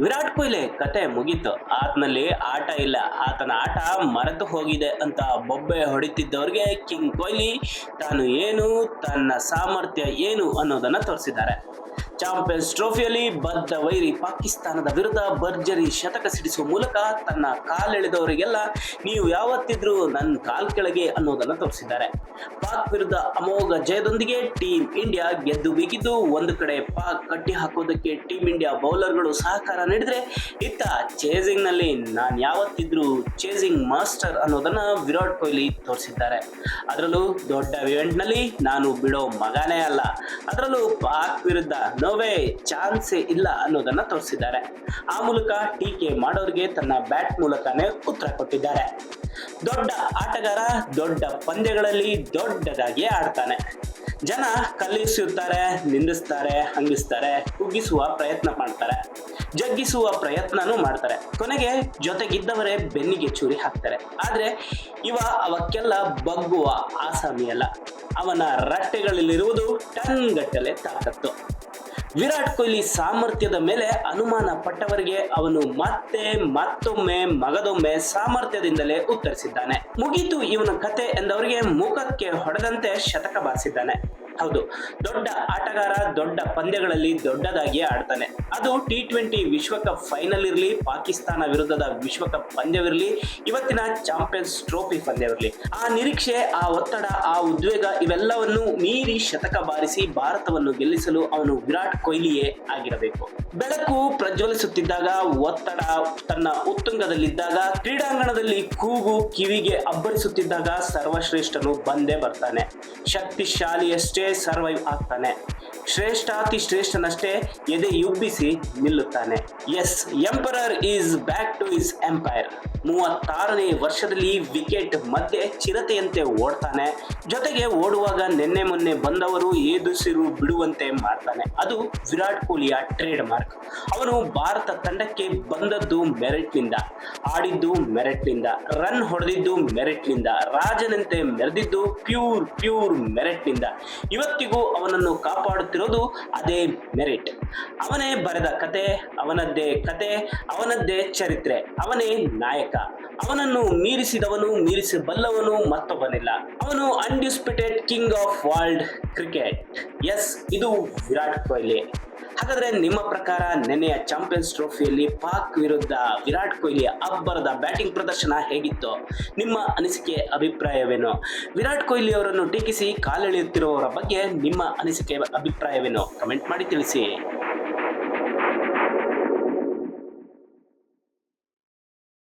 ವಿರಾಟ್ ಕೊಹ್ಲಿ ಕತೆ ಮುಗೀತು. ಆತನಲ್ಲಿ ಆಟ ಇಲ್ಲ. ಆತನ ಆಟ ಮರೆತು ಹೋಗಿದೆ ಅಂತ ಬೊಬ್ಬೆ ಹೊಡಿತಿದ್ದವ್ರಿಗೆ ಕಿಂಗ್ ಕೊಹ್ಲಿ ತಾನು ಏನು, ತನ್ನ ಸಾಮರ್ಥ್ಯ ಏನು ಅನ್ನೋದನ್ನ ತೋರಿಸಿದ್ದಾರೆ. ಚಾಂಪಿಯನ್ಸ್ ಟ್ರೋಫಿಯಲ್ಲಿ ಬದ್ಧ ವೈರಿ ಪಾಕಿಸ್ತಾನದ ವಿರುದ್ಧ ಭರ್ಜರಿ ಶತಕ ಸಿಡಿಸುವ ಮೂಲಕ ತನ್ನ ಕಾಲೆಳೆದವರಿಗೆಲ್ಲ ನೀವು ಯಾವತ್ತಿದ್ರೂ ನನ್ನ ಕಾಲ್ ಕೆಳಗೆ ಅನ್ನೋದನ್ನ ತೋರಿಸಿದ್ದಾರೆ. ಪಾಕ್ ವಿರುದ್ಧ ಅಮೋಘ ಜಯದೊಂದಿಗೆ ಟೀಮ್ ಇಂಡಿಯಾ ಗೆದ್ದು ಬೀಗಿದ್ದು ಒಂದು ಕಡೆ ಪಾಕ್ ಕಟ್ಟಿ ಹಾಕೋದಕ್ಕೆ ಟೀಮ್ ಇಂಡಿಯಾ ಬೌಲರ್ಗಳು ಸಹಕಾರ ನೀಡಿದ್ರೆ ಇತ್ತ ಚೇಸಿಂಗ್ನಲ್ಲಿ ನಾನು ಯಾವತ್ತಿದ್ರೂ ಚೇಸಿಂಗ್ ಮಾಸ್ಟರ್ ಅನ್ನೋದನ್ನ ವಿರಾಟ್ ಕೊಹ್ಲಿ ತೋರಿಸಿದ್ದಾರೆ. ಅದರಲ್ಲೂ ದೊಡ್ಡ ಇವೆಂಟ್ನಲ್ಲಿ ನಾನು ಬಿಡೋ ಮಗನೇ ಅಲ್ಲ. ಅದರಲ್ಲೂ ಪಾಕ್ ವಿರುದ್ಧ ನೋವೇ ಚಾನ್ಸೇ ಇಲ್ಲ ಅನ್ನೋದನ್ನ ತೋರಿಸಿದ್ದಾರೆ. ಆ ಮೂಲಕ ಟೀಕೆ ಮಾಡೋರಿಗೆ ತನ್ನ ಬ್ಯಾಟ್ ಮೂಲಕನೇ ಉತ್ತರ ಕೊಟ್ಟಿದ್ದಾರೆ. ದೊಡ್ಡ ಆಟಗಾರ, ದೊಡ್ಡ ಪಂದ್ಯಗಳಲ್ಲಿ ದೊಡ್ಡದಾಗಿ ಆಡ್ತಾನೆ. ಜನ ಕಲ್ಲಿಸುತ್ತಾರೆ ನಿಂದಿಸ್ತಾರೆ, ಹಂಗಿಸ್ತಾರೆ, ಕುಗ್ಗಿಸುವ ಪ್ರಯತ್ನ ಮಾಡ್ತಾರೆ. ಜಗ್ಗಿಸುವ ಪ್ರಯತ್ನನೂ ಮಾಡ್ತಾರೆ. ಕೊನೆಗೆ ಜೊತೆಗಿದ್ದವರೇ ಬೆನ್ನಿಗೆ ಚೂರಿ ಹಾಕ್ತಾರೆ. ಆದ್ರೆ ಇವ ಅವಕ್ಕೆಲ್ಲ ಬಗ್ಗುವ ಆಸಾಮಿಯಲ್ಲ. ಅವನ ರಟ್ಟೆಗಳಲ್ಲಿರುವುದು ಟನ್ ಗಟ್ಟಲೆ ತಾಕತ್ತು. ವಿರಾಟ್ ಕೊಹ್ಲಿ ಸಾಮರ್ಥ್ಯದ ಮೇಲೆ ಅನುಮಾನ ಪಟ್ಟವರಿಗೆ ಅವನು ಮತ್ತೆ ಮತ್ತೊಮ್ಮೆ ಮಗದೊಮ್ಮೆ ಸಾಮರ್ಥ್ಯದಿಂದಲೇ ಉತ್ತರಿಸಿದ್ದಾನೆ. ಮುಗೀತು ಇವನ ಕತೆ ಎಂದವರಿಗೆ ಮುಖಕ್ಕೆ ಹೊಡೆದಂತೆ ಶತಕ ಬಾರಿಸಿದ್ದಾನೆ. ಹೌದು. ದೊಡ್ಡ ಆಟಗಾರ, ದೊಡ್ಡ ಪಂದ್ಯಗಳಲ್ಲಿ ದೊಡ್ಡದಾಗಿಯೇ ಆಡ್ತಾನೆ. ಅದು ಟಿ ಟ್ವೆಂಟಿ ವಿಶ್ವಕಪ್ ಫೈನಲ್ ಇರಲಿ, ಪಾಕಿಸ್ತಾನ ವಿರುದ್ಧದ ವಿಶ್ವಕಪ್ ಪಂದ್ಯವಿರಲಿ, ಇವತ್ತಿನ ಚಾಂಪಿಯನ್ಸ್ ಟ್ರೋಫಿ ಪಂದ್ಯವಿರಲಿ. ಆ ನಿರೀಕ್ಷೆ, ಆ ಒತ್ತಡ, ಆ ಉದ್ವೇಗ ಇವೆಲ್ಲವನ್ನು ಮೀರಿ ಶತಕ ಬಾರಿಸಿ ಭಾರತವನ್ನು ಗೆಲ್ಲಿಸಲು ಅವನು ವಿರಾಟ್ ಕೊಹ್ಲಿಯೇ ಆಗಿರಬೇಕು. ಬೆಳಕು ಪ್ರಜ್ವಲಿಸುತ್ತಿದ್ದಾಗ, ಒತ್ತಡ ತನ್ನ ಉತ್ತುಂಗದಲ್ಲಿದ್ದಾಗ, ಕ್ರೀಡಾಂಗಣದಲ್ಲಿ ಕೂಗು ಕಿವಿಗೆ ಅಬ್ಬರಿಸುತ್ತಿದ್ದಾಗ ಸರ್ವಶ್ರೇಷ್ಠನು ಬಂದೇ ಬರ್ತಾನೆ. ಶಕ್ತಿಶಾಲಿಯಷ್ಟೇ ಸರ್ವೈವ್ ಆಗ್ತಾನೆ. ಶ್ರೇಷ್ಠಾತಿ ಶ್ರೇಷ್ಠನಷ್ಟೇ ಎದೆ ಯುಬ್ಬಿಸಿ ನಿಲ್ಲುತ್ತಾನೆ. Yes emperor is back to his empire ಮೂವತ್ತಾರನೇ ವರ್ಷದಲ್ಲಿ ವಿಕೆಟ್ ಮಧ್ಯೆ ಚಿರತೆಯಂತೆ ಓಡ್ತಾನೆ. ಜೊತೆಗೆ ಓಡುವಾಗ ನಿನ್ನೆ ಮೊನ್ನೆ ಬಂದವರು ಏದುಸಿರು ಬಿಡುವಂತೆ ಮಾಡ್ತಾನೆ. ಅದು ವಿರಾಟ್ ಕೊಹ್ಲಿಯ ಟ್ರೇಡ್ ಮಾರ್ಕ್ ಅವನು ಭಾರತ ತಂಡಕ್ಕೆ ಬಂದದ್ದು ಮೆರಿಟ್ನಿಂದ ಆಡಿದ್ದು ಮೆರಿಟ್ನಿಂದ ರನ್ ಹೊಡೆದಿದ್ದು ಮೆರಿಟ್ನಿಂದ ರಾಜನಂತೆ ಮೆರೆದಿದ್ದು ಪ್ಯೂರ್ ಪ್ಯೂರ್ ಮೆರಿಟ್ನಿಂದ ಇವತ್ತಿಗೂ ಅವನನ್ನು ಕಾಪಾಡುತ್ತಿರೋದು ಅದೇ ಮೆರಿಟ್ ಅವನೇ ಬರೆದ ಕತೆ, ಅವನದ್ದೇ ಕತೆ, ಅವನದ್ದೇ ಚರಿತ್ರೆ. ಅವನೇ ನಾಯಕ. ಅವನನ್ನು ಮೀರಿಸಿದವನು ಮೀರಿಸಬಲ್ಲವನು ಮತ್ತೊಬ್ಬನಿಲ್ಲ. ಅವನು undisputed king of world cricket yes ಇದು ವಿರಾಟ್ ಕೊಹ್ಲಿ. ಹಾಗಾದ್ರೆ ನಿಮ್ಮ ಪ್ರಕಾರ ನೆನೆಯ ಚಾಂಪಿಯನ್ಸ್ ಟ್ರೋಫಿಯಲ್ಲಿ ಪಾಕ್ ವಿರುದ್ಧ ವಿರಾಟ್ ಕೊಹ್ಲಿ ಅಬ್ಬರದ ಬ್ಯಾಟಿಂಗ್ ಪ್ರದರ್ಶನ ಹೇಗಿತ್ತು? ನಿಮ್ಮ ಅನಿಸಿಕೆ ಅಭಿಪ್ರಾಯವೇನು? ವಿರಾಟ್ ಕೊಹ್ಲಿ ಅವರನ್ನು ಟೀಕಿಸಿ ಕಾಲೆಳೆಯುತ್ತಿರುವವರ ಬಗ್ಗೆ ನಿಮ್ಮ ಅನಿಸಿಕೆ ಅಭಿಪ್ರಾಯವೇನು? ಕಮೆಂಟ್ ಮಾಡಿ ತಿಳಿಸಿ.